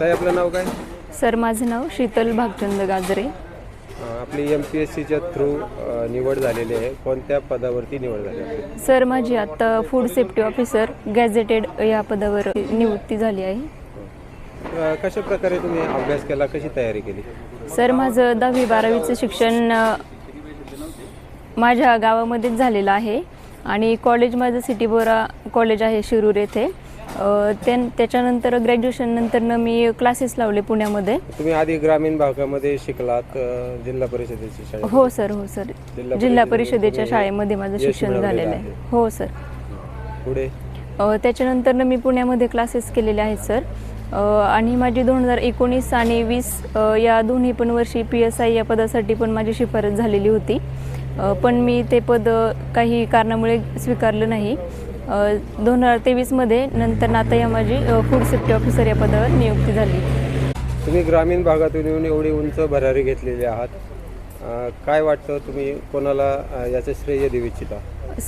ताई आपलं नाव काय? सर माझं नाव शीतल भागचंद गाजरे. अं, आपली एम पी एस सीच्या थ्रू निवड झालेली आहे. कोणत्या पदावरती निवड झाली आपली सर माझी आत्ता फूड सेफ्टी ऑफिसर गॅझेटेड या पदावर नियुक्ती झाली आहे. अं, कशा प्रकारे तुम्ही अभ्यास केला? कशी तयारी केली? सर माझं दहावी बारावीचं शिक्षण अ, माझ्या गावामध्येच झालेलं आहे. आणि कॉलेज माझं सिटी बोरा कॉलेज आहे शिरूर येथे. त्यान त्याच्यानंतर ग्रॅज्युएशन नंतरनं मी क्लासेस लावले पुण्यामध्ये. तुम्ही आधी ग्रामीण भागामध्ये शिकलात अं, जिल्हा परिषदेची शाळा हो सर हो सर. जिल्हा जिल्हा परिषदेमध्ये परिषदेच्या तुम्ही शाळेमध्ये माझं यश शिक्षण मिळवलेलं झालेलं आहे. आहे. हो सर. पुढे? अ, त्याच्यानंतरनं मी पुण्यामध्ये क्लासेस केलेले आहेत सर. अ, आणि माझी दोन हजार एकोणीस आणि वीस अ, या दोन्ही पण वर्षी पी एस आय या पदासाठी पण माझी शिफारस झालेली होती. अ, पण मी ते पद अ, काही कारणामुळे स्वीकारलं नाही. दोन हजार तेवीसमध्ये नंतर आता या माझी फूड सेफ्टी ऑफिसर या पदावर नियुक्ती झाली. तुम्ही ग्रामीण भागातून येऊन एवढी उंच भरारी घेतलेली आहात. काय वाटतं तुम्ही कोणाला याचं श्रेय देऊ इच्छिता?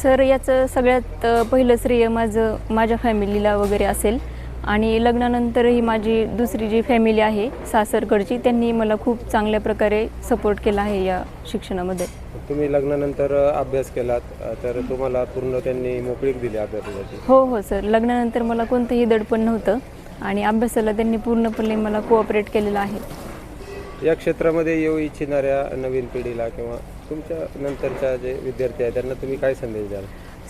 सर याचं सगळ्यात पहिलं श्रेय माझं माझ्या फॅमिलीला वगैरे असेल. आणि लग्नानंतरही माझी दुसरी जी फॅमिली आहे सासरकडची त्यांनी मला खूप चांगल्या प्रकारे सपोर्ट केला आहे या शिक्षणामध्ये. तुम्ही लग्नानंतर अभ्यास केलात तर तुम्हाला पूर्ण त्यांनी मोकळीक दिली अभ्यासासाठी? हो हो सर. लग्नानंतर मला कोणतंही दडपण नव्हतं आणि अभ्यासाला त्यांनी पूर्णपणे मला कोऑपरेट केलेलं आहे. या क्षेत्रामध्ये येऊ इच्छिणाऱ्या नवीन पिढीला किंवा तुमच्या नंतरच्या जे विद्यार्थी आहेत त्यांना तुम्ही काय संदेश द्याल?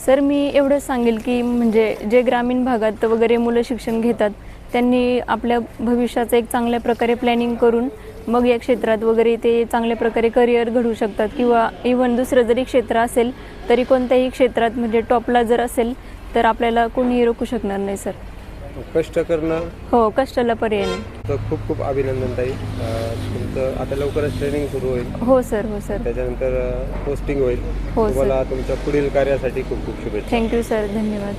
सर मी एवढंच सांगेल की म्हणजे जे ग्रामीण भागात वगैरे मुलं शिक्षण घेतात त्यांनी आपल्या भविष्याचं एक चांगल्या प्रकारे प्लॅनिंग करून मग या क्षेत्रात वगैरे ते चांगल्या प्रकारे करिअर घडवू शकतात किंवा इव्हन दुसरं जरी क्षेत्र असेल तरी कोणत्याही क्षेत्रात म्हणजे टॉपला जर असेल तर आपल्याला कोणीही रोखू शकणार नाही सर कष्ट करणं हो कष्टाला पर्याय नाही. तर खूप खूप अभिनंदन ताई. अं, तुमचं आता लवकरच ट्रेनिंग सुरू होईल. हो सर हो सर त्याच्यानंतर पोस्टिंग होईल. हो, सर. तुम्हाला तुमच्या पुढील कार्यासाठी खूप खूप शुभेच्छा. थँक्यू सर धन्यवाद.